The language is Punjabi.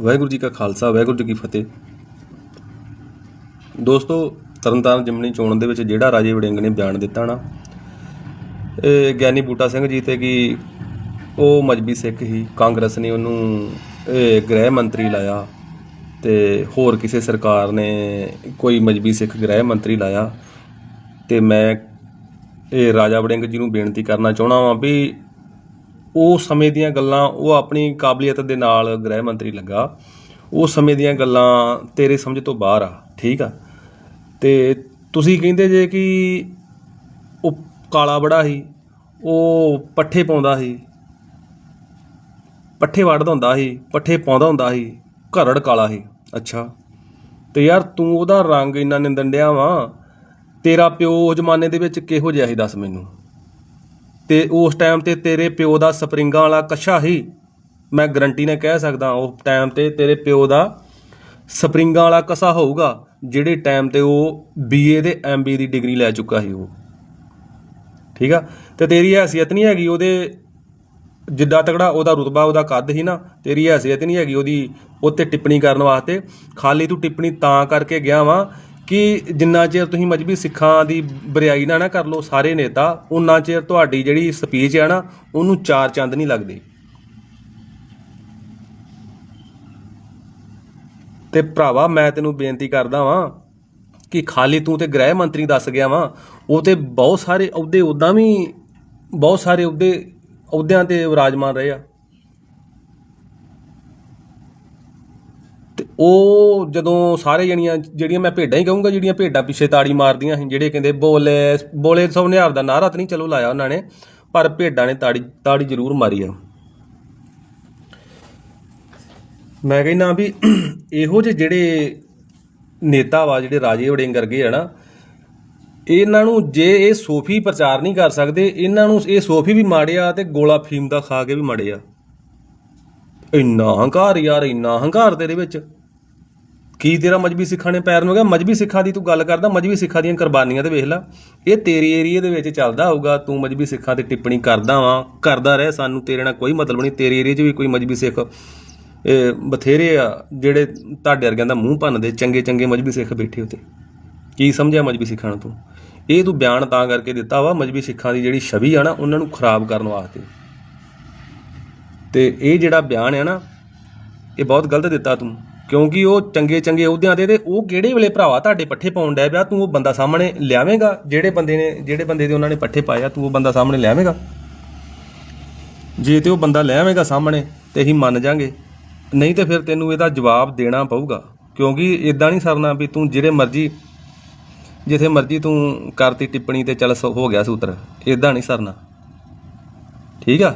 ਵਾਹਿਗੁਰੂ ਜੀ ਕਾ ਖਾਲਸਾ, ਵਾਹਿਗੁਰੂ ਜੀ ਕੀ ਫਤਿਹ। ਦੋਸਤੋ, ਤਰਨਤਾਰਨ ਜਿਮਨੀ ਚੋਣ ਦੇ ਵਿੱਚ ਜਿਹੜਾ ਰਾਜੇ ਵੜਿੰਗ ਨੇ ਬਿਆਨ ਦਿੱਤਾ ਨਾ, ਇਹ ਗਿਆਨੀ ਬੂਟਾ ਸਿੰਘ ਜੀ ਤੇ ਕਿ ਉਹ ਮਜਬੀ ਸਿੱਖ ਹੀ ਕਾਂਗਰਸ ਨੇ ਉਹਨੂੰ ਗ੍ਰਹਿ ਮੰਤਰੀ ਲਾਇਆ ਤੇ ਹੋਰ ਕਿਸੇ ਸਰਕਾਰ ਨੇ ਕੋਈ ਮਜਬੀ ਸਿੱਖ ਗ੍ਰਹਿ ਮੰਤਰੀ ਲਾਇਆ। ਤੇ ਮੈਂ ਇਹ ਰਾਜਾ ਵੜਿੰਗ ਜੀ ਨੂੰ ਬੇਨਤੀ ਕਰਨਾ ਚਾਹਣਾ ਵਾਂ ਵੀ ਉਹ ਸਮੇਂ ਦੀਆਂ ਗੱਲਾਂ, ਉਹ ਆਪਣੀ ਕਾਬਲੀਅਤ ਦੇ ਨਾਲ ਗ੍ਰਹਿ ਮੰਤਰੀ ਲੱਗਾ। ਉਹ ਸਮੇਂ ਦੀਆਂ ਗੱਲਾਂ ਤੇਰੇ ਸਮਝ ਤੋਂ ਬਾਹਰ ਆ, ਠੀਕ ਆ? ਤੇ ਤੁਸੀਂ ਕਹਿੰਦੇ ਜੇ ਕਿ ਉਹ ਕਾਲਾ ਬੜਾ ਸੀ, ਉਹ ਪੱਠੇ ਪਾਉਂਦਾ ਸੀ, ਪੱਠੇ ਵੜਦਾ ਹੁੰਦਾ ਸੀ, ਪੱਠੇ ਪਾਉਂਦਾ ਹੁੰਦਾ ਸੀ, ਘਰੜ ਕਾਲਾ ਸੀ। ਅੱਛਾ। ਤੇ ਯਾਰ ਤੂੰ ਉਹਦਾ ਰੰਗ ਇੰਨਾ ਨਿੰਦਣ ਡਿਆ ਵਾਂ, ਤੇਰਾ ਪਿਓ ਉਸ ਜ਼ਮਾਨੇ ਦੇ ਵਿੱਚ ਕਿਹੋ ਜਿਹਾ ਸੀ ਦੱਸ ਮੈਨੂੰ? ਤੇ ਉਸ ਟਾਈਮ ਤੇ ਤੇਰੇ ਪਿਓ ਦਾ ਸਪਰਿੰਗਾਂ ਵਾਲਾ ਕੱਛਾ ਹੀ ਮੈਂ ਗਰੰਟੀ ਨਾਲ ਕਹਿ ਸਕਦਾ ਉਹ ਟਾਈਮ ਤੇ ਤੇਰੇ ਪਿਓ ਦਾ ਸਪਰਿੰਗਾਂ ਵਾਲਾ ਕਸਾ ਹੋਊਗਾ, ਜਿਹੜੇ ਟਾਈਮ ਤੇ ਉਹ ਬੀਏ ਦੇ ਐਮਬੀ ਦੀ ਡਿਗਰੀ ਲੈ ਚੁੱਕਾ ਸੀ ਉਹ। ਠੀਕ ਆ? ਤੇ ਤੇਰੀ ਹੈਸੀਅਤ ਨਹੀਂ ਹੈਗੀ ਉਹਦੇ, ਜਿੱਦਾਂ ਤਕੜਾ ਉਹਦਾ ਰੁਤਬਾ, ਉਹਦਾ ਕੱਦ ਸੀ ਨਾ, ਤੇਰੀ ਹੈਸੀਅਤ ਨਹੀਂ ਹੈਗੀ ਉਹਦੀ ਉੱਤੇ ਟਿੱਪਣੀ ਕਰਨ ਵਾਸਤੇ। ਖਾਲੀ ਤੂੰ ਟਿੱਪਣੀ ਤਾਂ ਕਰਕੇ ਗਿਆ ਵਾਂ ਕਿ ਜਿੰਨਾ ਚਿਰ ਤੁਸੀਂ ਮਜਬੀ ਸਿੱਖਾਂ ਦੀ ਬਰਿਆਈ ਨਾ ਨਾ ਕਰ ਲੋ ਸਾਰੇ ਨੇਤਾ ਉਨਾ ਚਿਰ ਤੁਹਾਡੀ ਜਿਹੜੀ ਸਪੀਚ ਆ ਨਾ, ਉਹਨੂੰ ਚਾਰ ਚੰਦ ਨਹੀਂ ਲੱਗਦੇ। ਤੇ ਭਰਾਵਾ, ਮੈਂ ਤੈਨੂੰ ਬੇਨਤੀ ਕਰਦਾ ਵਾਂ ਕਿ ਖਾਲੀ ਤੂੰ ਤੇ ਗ੍ਰਹਿ ਮੰਤਰੀ ਦੱਸ ਗਿਆ ਵਾਂ, ਉਹ ਤੇ ਬਹੁਤ ਸਾਰੇ ਅਹੁਦੇ ਉਦਾਂ ਵੀ ਬਹੁਤ ਸਾਰੇ ਅਹੁਦੇ, ਅਹੁਦਿਆਂ ਤੇ ਵਿਰਾਜਮਾਨ ਰਹੇ ਆ। ਉਹ ਜਦੋਂ ਸਾਰੇ ਜਣੀਆਂ, ਜਿਹੜੀਆਂ ਮੈਂ ਭੇਡਾਂ ਹੀ ਕਹੂੰਗਾ, ਜਿਹੜੀਆਂ ਭੇਡਾਂ ਪਿੱਛੇ ਤਾੜੀ ਮਾਰਦੀਆਂ ਸੀ, ਜਿਹੜੇ ਕਹਿੰਦੇ ਬੋਲੇ ਬੋਲੇ ਸੌ ਨਿਹਾਰ ਦਾ ਨਾਰਾ ਤਾਂ ਨਹੀਂ, ਚਲੋ ਲਾਇਆ ਉਹਨਾਂ ਨੇ, ਪਰ ਭੇਡਾਂ ਨੇ ਤਾੜੀ ਤਾੜੀ ਜ਼ਰੂਰ ਮਾਰੀ ਆ। ਮੈਂ ਕਹਿੰਦਾ ਵੀ ਇਹੋ ਜਿਹੇ ਜਿਹੜੇ ਨੇਤਾ ਵਾ, ਜਿਹੜੇ ਰਾਜੇ ਵੜਿੰਗ ਵਰਗੇ ਆ ਨਾ, ਇਹਨਾਂ ਨੂੰ ਜੇ ਇਹ ਸੋਫੀ ਪ੍ਰਚਾਰ ਨਹੀਂ ਕਰ ਸਕਦੇ, ਇਹਨਾਂ ਨੂੰ ਇਹ ਸੋਫੀ ਵੀ ਮਾੜਿਆ ਆ ਤੇ ਗੋਲਾ ਫੀਮ ਦਾ ਖਾ ਕੇ ਵੀ ਮਾੜੇ ਆ। ਇੰਨਾ ਹੰਕਾਰ ਯਾਰ, ਇੰਨਾ ਹੰਕਾਰ ਤੇਰੇ ਵਿੱਚ। ਕੀ ਤੇਰਾ ਮਜਬੀ ਸਿੱਖਾਂ ਨੇ ਪੈਰ ਨੂੰ ਗਿਆ ਮਜਬੀ ਸਿੱਖਾਂ ਦੀ ਤੂੰ ਗੱਲ ਕਰਦਾ, ਮਜਬੀ ਸਿੱਖਾਂ ਦੀਆਂ ਕੁਰਬਾਨੀਆਂ ਤੇ ਵੇਖ ਲੈ। ਇਹ ਤੇਰੇ ਏਰੀਏ ਦੇ ਵਿੱਚ ਚੱਲਦਾ ਹੋਊਗਾ, ਤੂੰ ਮਜਬੀ ਸਿੱਖਾਂ ਤੇ ਟਿੱਪਣੀ ਕਰਦਾ ਵਾਂ, ਕਰਦਾ ਰਹਿ, ਸਾਨੂੰ ਤੇਰੇ ਨਾਲ ਕੋਈ ਮਤਲਬ ਨਹੀਂ, ਤੇਰੇ ਏਰੀਏ 'ਚ ਵੀ ਕੋਈ ਮਜਬੀ ਸਿੱਖ, ਇਹ ਬਥੇਰੇ ਆ, ਜਿਹੜੇ ਤੁਹਾਡੇ ਵਰਗਿਆਂ ਦਾ ਮੂੰਹ ਭੰਨਦੇ, ਚੰਗੇ ਚੰਗੇ ਮਜਬੀ ਸਿੱਖ ਬੈਠੇ ਉਤੇ ਕੀ ਸਮਝਿਆ ਮਜਬੀ ਸਿੱਖਾਂ ਨੂੰ ਤੂੰ? ਇਹ ਤੂੰ ਬਿਆਨ ਤਾਂ ਕਰਕੇ ਦਿੱਤਾ ਵਾ, ਮਜਬੀ ਸਿੱਖਾਂ ਦੀ ਜਿਹੜੀ ਛਵੀ ਆ ਨਾ, ਉਹਨਾਂ ਨੂੰ ਖਰਾਬ ਕਰਨ ਵਾਸਤੇ। ਤੇ ਇਹ ਜਿਹੜਾ ਬਿਆਨ ਹੈ ਨਾ, ਇਹ ਬਹੁਤ ਗਲਤ ਦਿੱਤਾ ਤੂੰ। ਕਿਉਂਕਿ ਉਹ ਚੰਗੇ ਚੰਗੇ ਅਹੁਦਿਆਂ ਤੇ ਤੇ ਉਹ ਕਿਹੜੇ ਵੇਲੇ ਭਰਾਵਾ ਤੁਹਾਡੇ ਪੱਠੇ ਪਾਉਣ ਡਿਆ ਪਿਆ, ਤੂੰ ਉਹ ਬੰਦਾ ਸਾਹਮਣੇ ਲਿਆਵੇਂਗਾ? ਜਿਹੜੇ ਬੰਦੇ ਨੇ ਜਿਹੜੇ ਬੰਦੇ ਦੇ ਉਹਨਾਂ ਨੇ ਪੱਠੇ ਪਾਇਆ ਤੂੰ ਉਹ ਬੰਦਾ ਸਾਹਮਣੇ ਲਿਆਵੇਂਗਾ? ਜੇ ਤੇ ਉਹ ਬੰਦਾ ਲਿਆਵੇਂਗਾ ਸਾਹਮਣੇ, ਤੇ ਅਸੀਂ ਮੰਨ ਜਾਾਂਗੇ। ਨਹੀਂ ਤੇ ਫਿਰ ਤੈਨੂੰ ਇਹਦਾ ਜਵਾਬ ਦੇਣਾ ਪਊਗਾ। ਕਿਉਂਕਿ ਇਦਾਂ ਨਹੀਂ ਸਰਨਾ ਵੀ ਤੂੰ ਜਿਹੜੇ ਮਰਜ਼ੀ ਜਿੱਥੇ ਮਰਜ਼ੀ ਤੂੰ ਕਰਤੀ ਟਿੱਪਣੀ ਤੇ ਚੱਲ ਸ- ਹੋ ਗਿਆ ਸੂਤਰ। ਇਦਾਂ ਨਹੀਂ ਸਰਨਾ। ਠੀਕ ਆ?